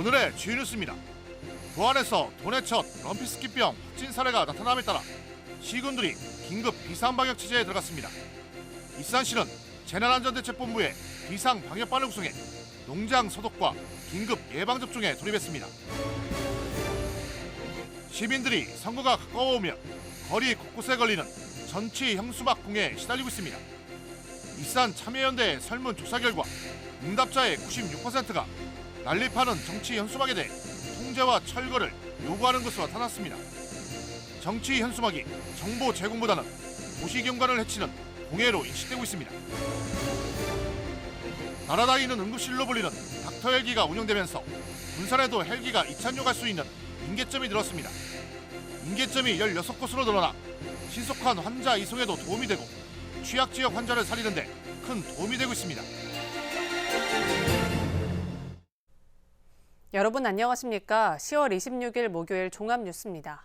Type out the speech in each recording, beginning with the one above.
오늘의 주요 뉴스입니다. 부안에서 도내 첫 럼피스키병 확진 사례가 나타남에 따라 시군들이 긴급 비상방역 체제에 들어갔습니다. 이산시는 재난안전대책본부의 비상방역반을 구성해 농장 소독과 긴급 예방접종에 돌입했습니다. 시민들이 선거가 가까워오며 거리 곳곳에 걸리는 전치 형수막 공에 시달리고 있습니다. 이산 참여연대의 설문 조사 결과 응답자의 96%가 난립하는 정치 현수막에 대해 통제와 철거를 요구하는 것으로 나타났습니다. 정치 현수막이 정보 제공보다는 도시 경관을 해치는 공해로 인식되고 있습니다. 날아다니는 응급실로 불리는 닥터 헬기가 운영되면서 군산에도 헬기가 갈수 있는 인계점이 늘었습니다. 인계점이 16곳으로 늘어나 신속한 환자 이송에도 도움이 되고 취약 지역 환자를 살리는 데 큰 도움이 되고 있습니다. 여러분 안녕하십니까? 10월 26일 목요일 종합뉴스입니다.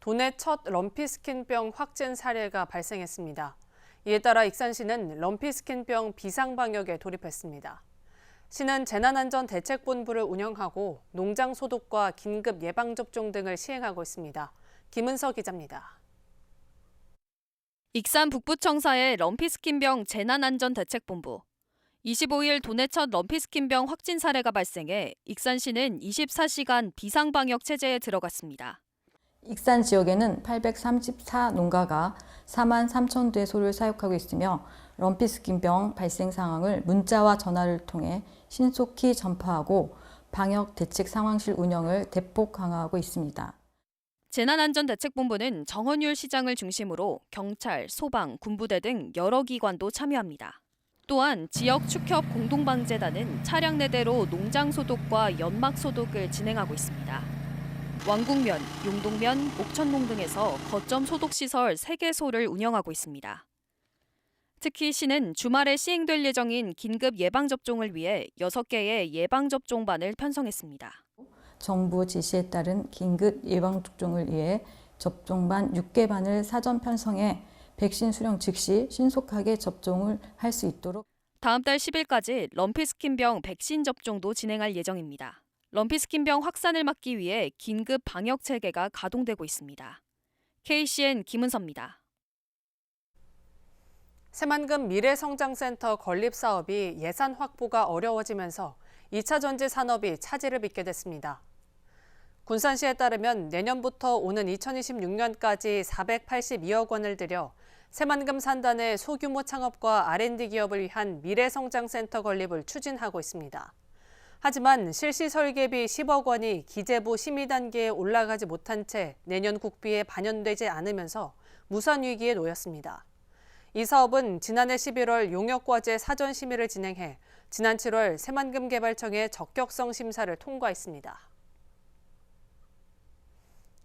도내 첫 럼피스킨병 확진 사례가 발생했습니다. 이에 따라 익산시는 럼피스킨병 비상방역에 돌입했습니다. 시는 재난안전대책본부를 운영하고 농장 소독과 긴급 예방접종 등을 시행하고 있습니다. 김은서 기자입니다. 익산 북부청사의 럼피스킨병 재난안전대책본부. 25일 도내 첫 럼피스킨병 확진 사례가 발생해 익산시는 24시간 비상방역 체제에 들어갔습니다. 익산 지역에는 834 농가가 4만 3천 대 소를 사육하고 있으며 럼피스킨병 발생 상황을 문자와 전화를 통해 신속히 전파하고 방역 대책 상황실 운영을 대폭 강화하고 있습니다. 재난안전대책본부는 정원율 시장을 중심으로 경찰, 소방, 군부대 등 여러 기관도 참여합니다. 또한 지역 축협 공동방재단은 차량 내대로 농장 소독과 연막 소독을 진행하고 있습니다. 왕국면, 용동면, 옥천동 등에서 거점 소독 시설 3개소를 운영하고 있습니다. 특히 시는 주말에 시행될 예정인 긴급 예방 접종을 위해 6개의 예방 접종반을 편성했습니다. 정부 지시에 따른 긴급 예방 접종을 위해 접종반 6개 반을 사전 편성해 백신 수령 즉시 신속하게 접종을 할 수 있도록 다음 달 10일까지 럼피스킨병 백신 접종도 진행할 예정입니다. 럼피스킨병 확산을 막기 위해 긴급 방역 체계가 가동되고 있습니다. KCN 김은서입니다. 새만금 미래성장센터 건립 사업이 예산 확보가 어려워지면서 2차 전지 산업이 차질을 빚게 됐습니다. 군산시에 따르면 내년부터 오는 2026년까지 482억 원을 들여 새만금 산단의 소규모 창업과 R&D 기업을 위한 미래성장센터 건립을 추진하고 있습니다. 하지만 실시 설계비 10억 원이 기재부 심의 단계에 올라가지 못한 채 내년 국비에 반영되지 않으면서 무산 위기에 놓였습니다. 이 사업은 지난해 11월 용역과제 사전 심의를 진행해 지난 7월 새만금 개발청의 적격성 심사를 통과했습니다.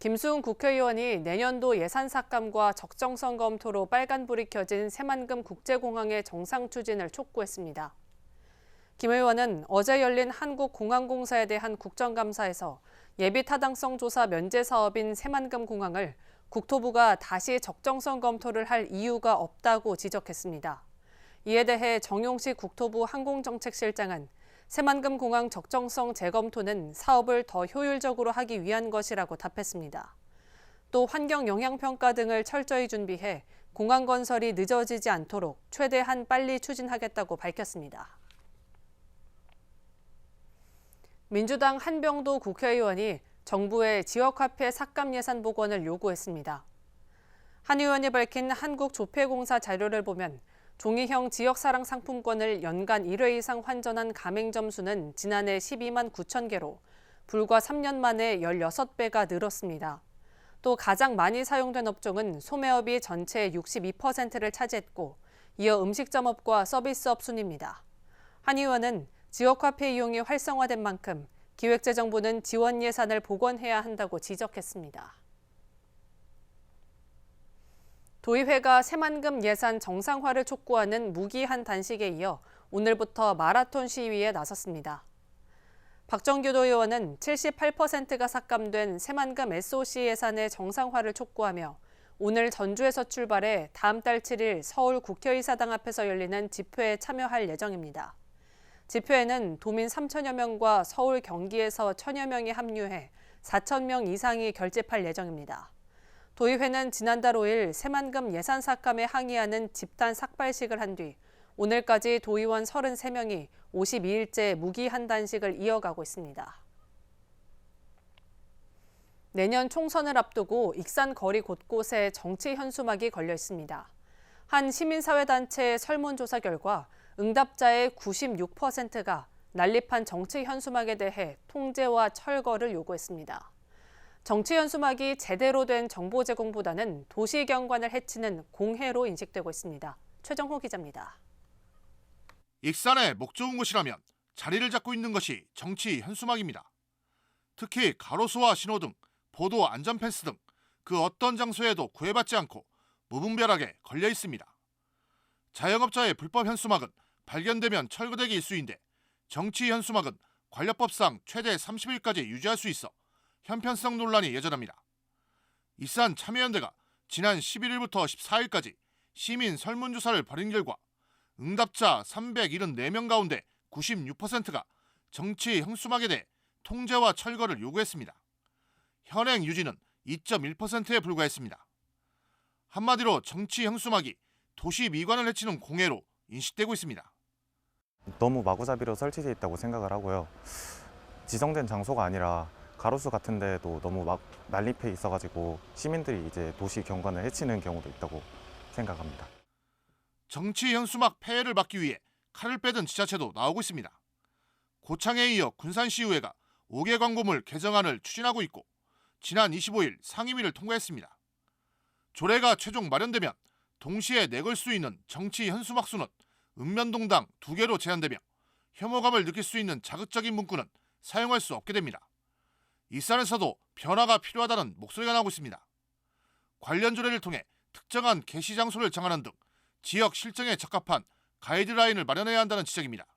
김수훈 국회의원이 내년도 예산 삭감과 적정성 검토로 빨간불이 켜진 새만금 국제공항의 정상 추진을 촉구했습니다. 김 의원은 어제 열린 한국공항공사에 대한 국정감사에서 예비 타당성 조사 면제 사업인 새만금 공항을 국토부가 다시 적정성 검토를 할 이유가 없다고 지적했습니다. 이에 대해 정용식 국토부 항공정책실장은 새만금 공항 적정성 재검토는 사업을 더 효율적으로 하기 위한 것이라고 답했습니다. 또 환경 영향 평가 등을 철저히 준비해 공항 건설이 늦어지지 않도록 최대한 빨리 추진하겠다고 밝혔습니다. 민주당 한병도 국회의원이 정부의 지역화폐 삭감 예산 복원을 요구했습니다. 한 의원이 밝힌 한국조폐공사 자료를 보면 종이형 지역사랑 상품권을 연간 1회 이상 환전한 가맹점 수는 지난해 12만 9천 개로 불과 3년 만에 16배가 늘었습니다. 또 가장 많이 사용된 업종은 소매업이 전체의 62%를 차지했고 이어 음식점업과 서비스업 순입니다. 한 의원은 지역화폐 이용이 활성화된 만큼 기획재정부는 지원 예산을 복원해야 한다고 지적했습니다. 도의회가 새만금 예산 정상화를 촉구하는 무기한 단식에 이어 오늘부터 마라톤 시위에 나섰습니다. 박정규 도의원은 78%가 삭감된 새만금 SOC 예산의 정상화를 촉구하며 오늘 전주에서 출발해 다음 달 7일 서울 국회의사당 앞에서 열리는 집회에 참여할 예정입니다. 집회에는 도민 3천여 명과 서울 경기에서 천여 명이 합류해 4천 명 이상이 결집할 예정입니다. 도의회는 지난달 5일 새만금 예산 삭감에 항의하는 집단 삭발식을 한 뒤 오늘까지 도의원 33명이 52일째 무기 한단식을 이어가고 있습니다. 내년 총선을 앞두고 익산 거리 곳곳에 정치 현수막이 걸려 있습니다. 한 시민사회단체의 설문조사 결과 응답자의 96%가 난립한 정치 현수막에 대해 통제와 철거를 요구했습니다. 정치 현수막이 제대로 된 정보 제공보다는 도시 경관을 해치는 공해로 인식되고 있습니다. 최정호 기자입니다. 익산의 목 좋은 곳이라면 자리를 잡고 있는 것이 정치 현수막입니다. 특히 가로수와 신호등, 보도 안전 펜스 등 그 어떤 장소에도 구애받지 않고 무분별하게 걸려 있습니다. 자영업자의 불법 현수막은 발견되면 철거되기 일수인데 정치 현수막은 관련법상 최대 30일까지 유지할 수 있어 형편성 논란이 여전합니다. 이산 참여연대가 지난 11일부터 14일까지 시민 설문조사를 벌인 결과 응답자 374명 가운데 96%가 정치 형수막에 대해 통제와 철거를 요구했습니다. 현행 유지는 2.1%에 불과했습니다. 한마디로 정치 형수막이 도시 미관을 해치는 공해로 인식되고 있습니다. 너무 마구잡이로 설치되어 있다고 생각을 하고요. 지정된 장소가 아니라 가로수 같은 데도 너무 막 난립해 있어가지고 시민들이 이제 도시 경관을 해치는 경우도 있다고 생각합니다. 정치 현수막 폐해를 막기 위해 칼을 빼든 지자체도 나오고 있습니다. 고창에 이어 군산시의회가 5개 광고물 개정안을 추진하고 있고 지난 25일 상임위를 통과했습니다. 조례가 최종 마련되면 동시에 내걸 수 있는 정치 현수막 수는 읍면동당 2개로 제한되며 혐오감을 느낄 수 있는 자극적인 문구는 사용할 수 없게 됩니다. 이산에서도 변화가 필요하다는 목소리가 나오고 있습니다. 관련 조례를 통해 특정한 게시 장소를 정하는 등 지역 실정에 적합한 가이드라인을 마련해야 한다는 지적입니다.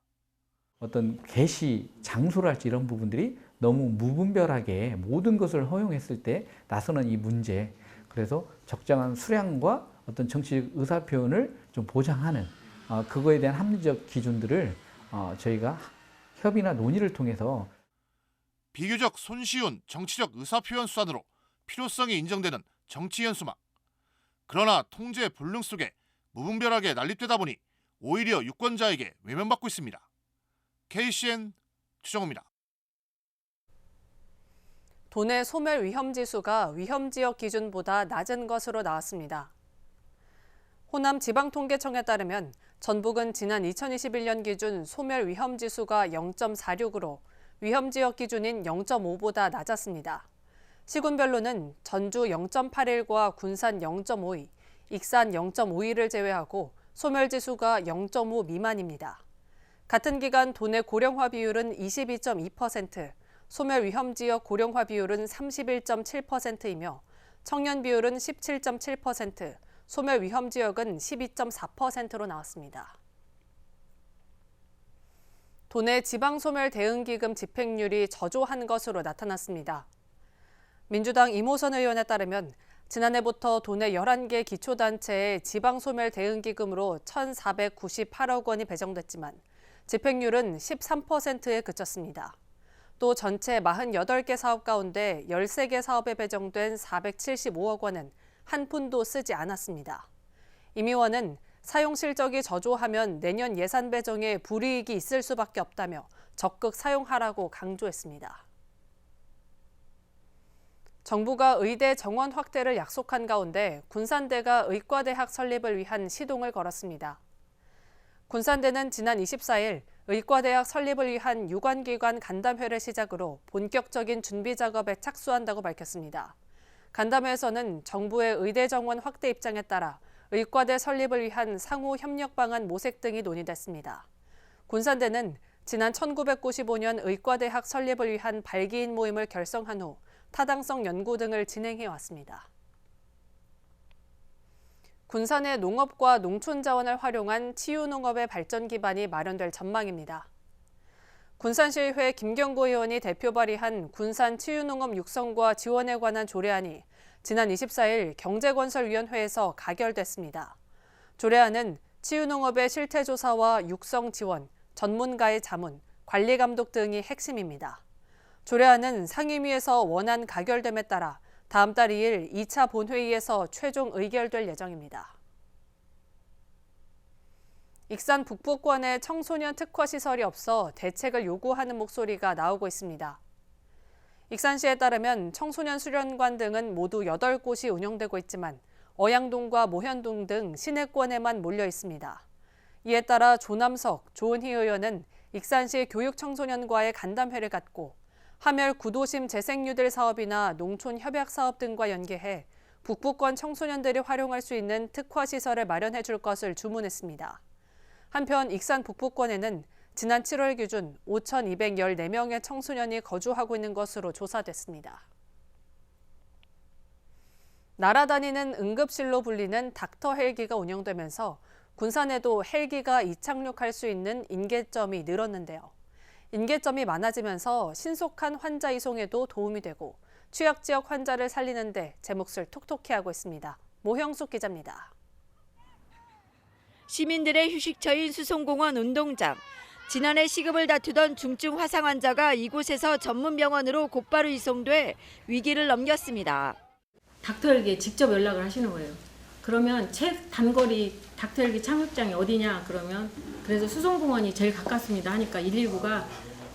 어떤 개시 장소랄지 이런 부분들이 너무 무분별하게 모든 것을 허용했을 때 나서는 이 문제 그래서 적정한 수량과 어떤 정치적 의사 표현을 좀 보장하는 어, 그거에 대한 합리적 기준들을 어, 저희가 협의나 논의를 통해서 비교적 손쉬운 정치적 의사표현 수단으로 필요성이 인정되는 정치 현수막. 그러나 통제 불능 속에 무분별하게 난립되다 보니 오히려 유권자에게 외면받고 있습니다. KCN 추정호입니다. 도내 소멸 위험 지수가 위험 지역 기준보다 낮은 것으로 나왔습니다. 호남 지방통계청에 따르면 전북은 지난 2021년 기준 소멸 위험 지수가 0.46으로 위험 지역 기준인 0.5보다 낮았습니다. 시군별로는 전주 0.81과 군산 0.52, 익산 0.52를 제외하고 소멸 지수가 0.5 미만입니다. 같은 기간 도내 고령화 비율은 22.2%, 소멸 위험 지역 고령화 비율은 31.7%이며 청년 비율은 17.7%, 소멸 위험 지역은 12.4%로 나왔습니다. 도내 지방소멸 대응기금 집행률이 저조한 것으로 나타났습니다. 민주당 이모선 의원에 따르면 지난해부터 도내 11개 기초단체에 지방소멸 대응기금으로 1,498억 원이 배정됐지만 집행률은 13%에 그쳤습니다. 또 전체 48개 사업 가운데 13개 사업에 배정된 475억 원은 한 푼도 쓰지 않았습니다. 임 의원은 사용 실적이 저조하면 내년 예산 배정에 불이익이 있을 수밖에 없다며 적극 사용하라고 강조했습니다. 정부가 의대 정원 확대를 약속한 가운데 군산대가 의과대학 설립을 위한 시동을 걸었습니다. 군산대는 지난 24일 의과대학 설립을 위한 유관기관 간담회를 시작으로 본격적인 준비 작업에 착수한다고 밝혔습니다. 간담회에서는 정부의 의대 정원 확대 입장에 따라 의과대 설립을 위한 상호 협력 방안 모색 등이 논의됐습니다. 군산대는 지난 1995년 의과대학 설립을 위한 발기인 모임을 결성한 후 타당성 연구 등을 진행해 왔습니다. 군산의 농업과 농촌 자원을 활용한 치유 농업의 발전 기반이 마련될 전망입니다. 군산시의회 김경구 의원이 대표 발의한 군산 치유농업 육성과 지원에 관한 조례안이 지난 24일 경제건설위원회에서 가결됐습니다. 조례안은 치유농업의 실태조사와 육성 지원, 전문가의 자문, 관리 감독 등이 핵심입니다. 조례안은 상임위에서 원안 가결됨에 따라 다음 달 2일 2차 본회의에서 최종 의결될 예정입니다. 익산 북부권에 청소년 특화 시설이 없어 대책을 요구하는 목소리가 나오고 있습니다. 익산시에 따르면 청소년 수련관 등은 모두 8곳이 운영되고 있지만 어양동과 모현동 등 시내권에만 몰려 있습니다. 이에 따라 조남석, 조은희 의원은 익산시 교육청소년과의 간담회를 갖고 하멸 구도심 재생유들 사업이나 농촌 협약 사업 등과 연계해 북부권 청소년들이 활용할 수 있는 특화 시설을 마련해 줄 것을 주문했습니다. 한편 익산 북부권에는 지난 7월 기준 5,214명의 청소년이 거주하고 있는 것으로 조사됐습니다. 날아다니는 응급실로 불리는 닥터 헬기가 운영되면서 군산에도 헬기가 이착륙할 수 있는 인계점이 늘었는데요. 인계점이 많아지면서 신속한 환자 이송에도 도움이 되고 취약 지역 환자를 살리는데 제 몫을 톡톡히 하고 있습니다. 모형숙 기자입니다. 시민들의 휴식처인 수송공원 운동장. 지난해 시급을 다투던 중증 화상 환자가 이곳에서 전문 병원으로 곧바로 이송돼 위기를 넘겼습니다. 닥터헬기에 직접 연락을 하시는 거예요. 그러면 최단거리 닥터헬기 착륙장이 어디냐 그러면 그래서 수송공원이 제일 가깝습니다 하니까 119가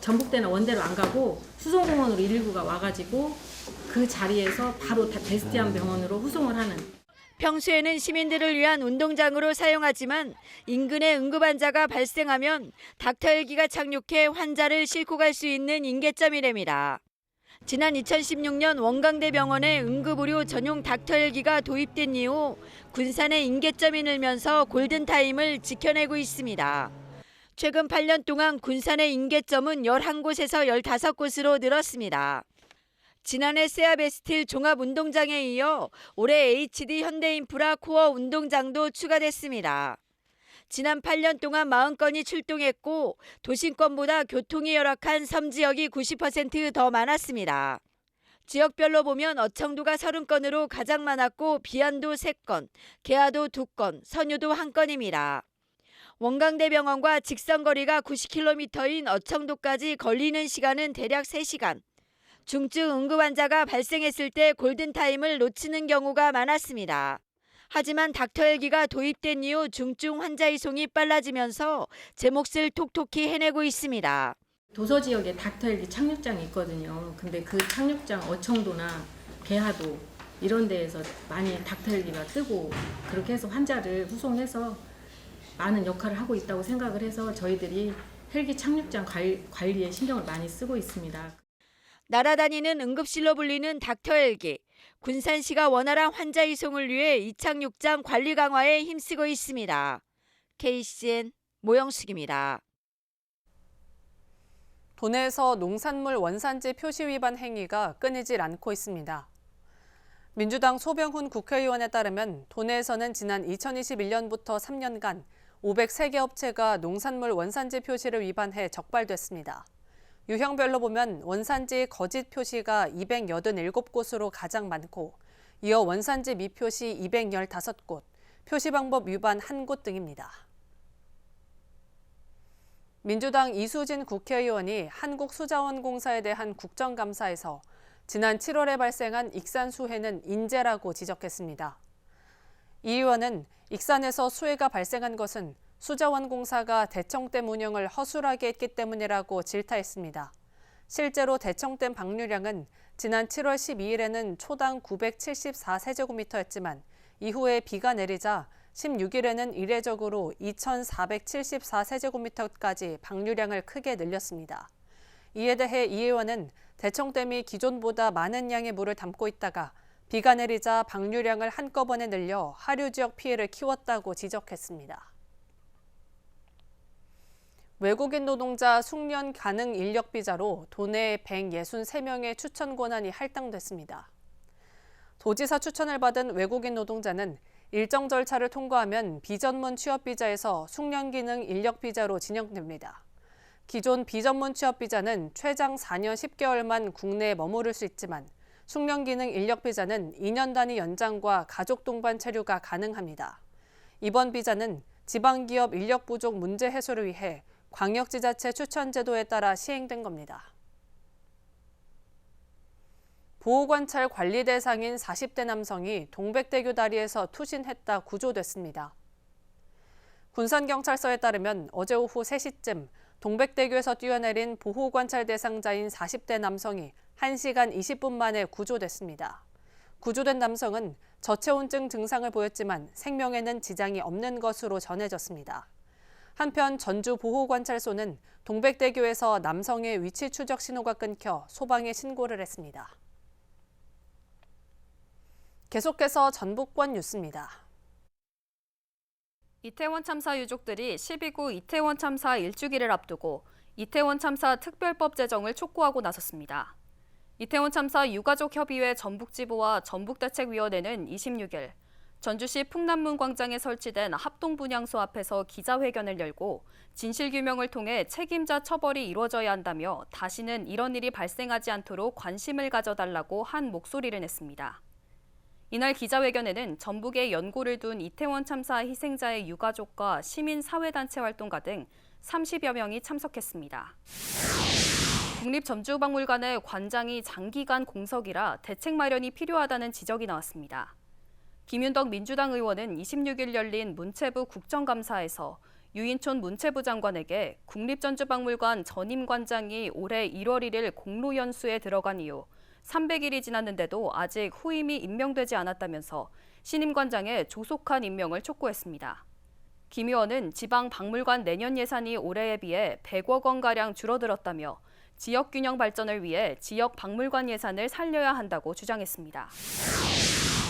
전북대나 원대로 안 가고 수송공원으로 119가 와가지고 그 자리에서 바로 베스티안 병원으로 후송을 하는 평소에는 시민들을 위한 운동장으로 사용하지만 인근에 응급 환자가 발생하면 닥터헬기가 착륙해 환자를 싣고 갈 수 있는 인계점이랍니다. 지난 2016년 원광대 병원에 응급의료 전용 닥터헬기가 도입된 이후 군산의 인계점이 늘면서 골든타임을 지켜내고 있습니다. 최근 8년 동안 군산의 인계점은 11곳에서 15곳으로 늘었습니다. 지난해 세아베스틸 종합운동장에 이어 올해 HD 현대인프라 코어 운동장도 추가됐습니다. 지난 8년 동안 40건이 출동했고 도심권보다 교통이 열악한 섬 지역이 90%더 많았습니다. 지역별로 보면 어청도가 30건으로 가장 많았고 비안도 3건, 계야도 2건, 선유도 1건입니다. 원광대병원과 직선 거리가 90km인 어청도까지 걸리는 시간은 대략 3시간. 중증 응급 환자가 발생했을 때 골든타임을 놓치는 경우가 많았습니다. 하지만 닥터헬기가 도입된 이후 중증 환자 이송이 빨라지면서 제 몫을 톡톡히 해내고 있습니다. 도서 지역에 닥터헬기 착륙장이 있거든요. 근데 그 착륙장 어청도나 개하도 이런 데에서 많이 닥터헬기가 뜨고 그렇게 해서 환자를 후송해서 많은 역할을 하고 있다고 생각을 해서 저희들이 헬기 착륙장 관리, 관리에 신경을 많이 쓰고 있습니다. 날아다니는 응급실로 불리는 닥터 헬기. 군산시가 원활한 환자 이송을 위해 이착륙장 관리 강화에 힘쓰고 있습니다. KCN 모영숙입니다. 도내에서 농산물 원산지 표시 위반 행위가 끊이질 않고 있습니다. 민주당 소병훈 국회의원에 따르면 도내에서는 지난 2021년부터 3년간 503개 업체가 농산물 원산지 표시를 위반해 적발됐습니다. 유형별로 보면 원산지 거짓 표시가 287곳으로 가장 많고 이어 원산지 미표시 215곳, 표시 방법 위반 1곳 등입니다. 민주당 이수진 국회의원이 한국수자원공사에 대한 국정감사에서 지난 7월에 발생한 익산 수해는 인재라고 지적했습니다. 이 의원은 익산에서 수해가 발생한 것은 수자원공사가 대청댐 운영을 허술하게 했기 때문이라고 질타했습니다. 실제로 대청댐 방류량은 지난 7월 12일에는 초당 974세제곱미터였지만 이후에 비가 내리자 16일에는 이례적으로 2,474세제곱미터까지 방류량을 크게 늘렸습니다. 이에 대해 이 의원은 대청댐이 기존보다 많은 양의 물을 담고 있다가 비가 내리자 방류량을 한꺼번에 늘려 하류 지역 피해를 키웠다고 지적했습니다. 외국인 노동자 숙련 가능 인력 비자로 도내 163명의 추천 권한이 할당됐습니다. 도지사 추천을 받은 외국인 노동자는 일정 절차를 통과하면 비전문 취업 비자에서 숙련 기능 인력 비자로 진행됩니다. 기존 비전문 취업 비자는 최장 4년 10개월만 국내에 머무를 수 있지만 숙련 기능 인력 비자는 2년 단위 연장과 가족 동반 체류가 가능합니다. 이번 비자는 지방 기업 인력 부족 문제 해소를 위해 광역지자체 추천제도에 따라 시행된 겁니다. 보호관찰 관리 대상인 40대 남성이 동백대교 다리에서 투신했다 구조됐습니다. 군산경찰서에 따르면 어제 오후 3시쯤 동백대교에서 뛰어내린 보호관찰 대상자인 40대 남성이 1시간 20분 만에 구조됐습니다. 구조된 남성은 저체온증 증상을 보였지만 생명에는 지장이 없는 것으로 전해졌습니다. 한편 전주 보호관찰소는 동백대교에서 남성의 위치 추적 신호가 끊겨 소방에 신고를 했습니다. 계속해서 전북권 뉴스입니다. 이태원 참사 유족들이 12구 이태원 참사 일주기를 앞두고 이태원 참사 특별법 제정을 촉구하고 나섰습니다. 이태원 참사 유가족 협의회 전북지부와 전북대책위원회는 26일 전주시 풍남문 광장에 설치된 합동분향소 앞에서 기자회견을 열고 진실규명을 통해 책임자 처벌이 이루어져야 한다며 다시는 이런 일이 발생하지 않도록 관심을 가져달라고 한 목소리를 냈습니다. 이날 기자회견에는 전북에 연고를 둔 이태원 참사 희생자의 유가족과 시민사회단체 활동가 등 30여 명이 참석했습니다. 국립전주박물관의 관장이 장기간 공석이라 대책 마련이 필요하다는 지적이 나왔습니다. 김윤덕 민주당 의원은 26일 열린 문체부 국정감사에서 유인촌 문체부 장관에게 국립전주박물관 전임 관장이 올해 1월 1일 공로 연수에 들어간 이후 300일이 지났는데도 아직 후임이 임명되지 않았다면서 신임 관장의 조속한 임명을 촉구했습니다. 김 의원은 지방 박물관 내년 예산이 올해에 비해 100억 원가량 줄어들었다며 지역 균형 발전을 위해 지역 박물관 예산을 살려야 한다고 주장했습니다.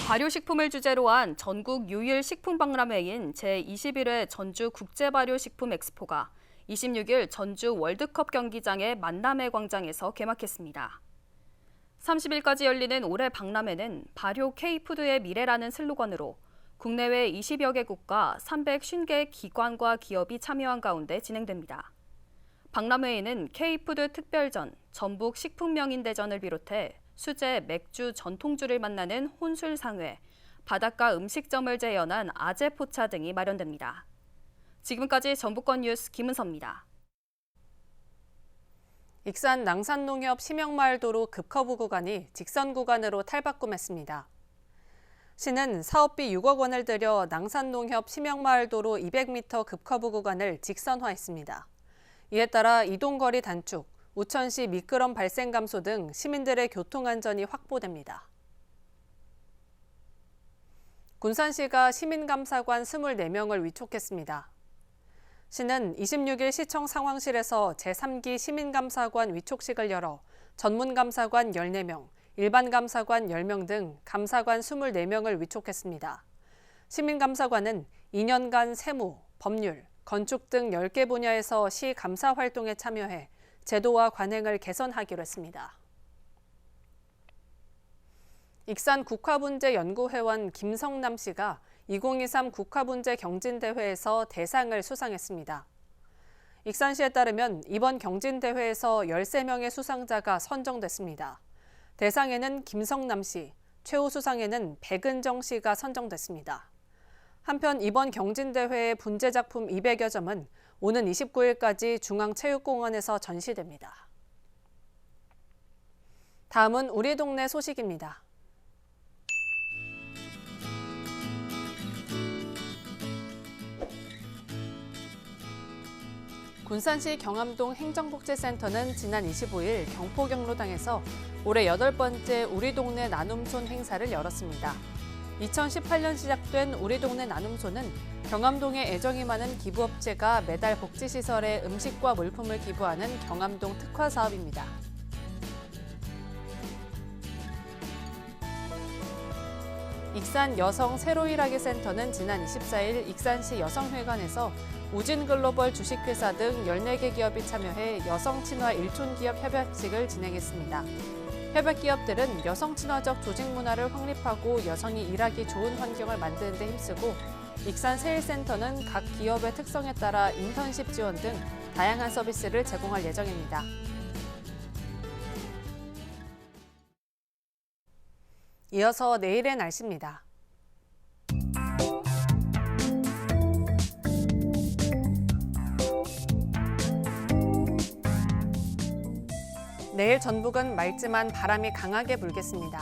발효식품을 주제로 한 전국 유일 식품박람회인 제21회 전주 국제발효식품 엑스포가 26일 전주 월드컵 경기장의 만남의 광장에서 개막했습니다. 30일까지 열리는 올해 박람회는 발효 K푸드의 미래라는 슬로건으로 국내외 20여 개국과 350개 기관과 기업이 참여한 가운데 진행됩니다. 박람회에는 K푸드 특별전, 전북 식품명인대전을 비롯해 수제, 맥주, 전통주를 만나는 혼술상회, 바닷가 음식점을 재현한 아재포차 등이 마련됩니다. 지금까지 전북권 뉴스 김은서입니다. 익산 낭산농협 심영마을도로 급커브 구간이 직선 구간으로 탈바꿈했습니다. 시는 사업비 6억 원을 들여 낭산농협 심영마을도로 200m 급커브 구간을 직선화했습니다. 이에 따라 이동거리 단축, 우천시 미끄럼 발생 감소 등 시민들의 교통안전이 확보됩니다. 군산시가 시민감사관 24명을 위촉했습니다. 시는 26일 시청 상황실에서 제3기 시민감사관 위촉식을 열어 전문감사관 14명, 일반감사관 10명 등 감사관 24명을 위촉했습니다. 시민감사관은 2년간 세무, 법률, 건축 등 10개 분야에서 시 감사 활동에 참여해 제도와 관행을 개선하기로 했습니다. 익산 국화분재연구회원 김성남 씨가 2023 국화분재 경진대회에서 대상을 수상했습니다. 익산시에 따르면 이번 경진대회에서 13명의 수상자가 선정됐습니다. 대상에는 김성남 씨, 최우 수상에는 백은정 씨가 선정됐습니다. 한편 이번 경진대회의 분재작품 200여 점은 오는 29일까지 중앙체육공원에서 전시됩니다. 다음은 우리 동네 소식입니다. 군산시 경암동 행정복지센터는 지난 25일 경포경로당에서 올해 여덟 번째 우리 동네 나눔손 행사를 열었습니다. 2018년 시작된 우리 동네 나눔소는 경암동에 애정이 많은 기부업체가 매달 복지시설에 음식과 물품을 기부하는 경암동 특화 사업입니다. 익산 여성 새로일하기 센터는 지난 24일 익산시 여성회관에서 우진 글로벌 주식회사 등 14개 기업이 참여해 여성 친화 일촌 기업 협약식을 진행했습니다. 협약 기업들은 여성 친화적 조직 문화를 확립하고 여성이 일하기 좋은 환경을 만드는 데 힘쓰고 익산 세일센터는 각 기업의 특성에 따라 인턴십 지원 등 다양한 서비스를 제공할 예정입니다. 이어서 내일의 날씨입니다. 내일 전북은 맑지만 바람이 강하게 불겠습니다.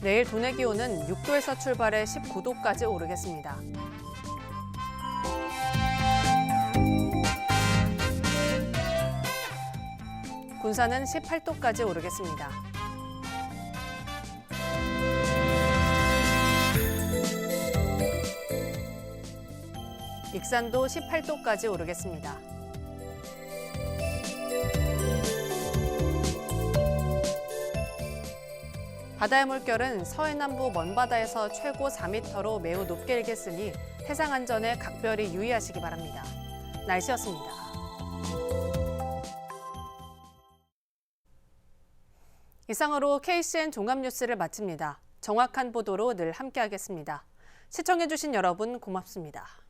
내일 도내 기온은 6도에서 출발해 19도까지 오르겠습니다. 군산은 18도까지 오르겠습니다. 익산도 18도까지 오르겠습니다. 바다의 물결은 서해남부 먼바다에서 최고 4m로 매우 높게 일겠으니 해상 안전에 각별히 유의하시기 바랍니다. 날씨였습니다. 이상으로 KCN 종합뉴스를 마칩니다. 정확한 보도로 늘 함께하겠습니다. 시청해주신 여러분 고맙습니다.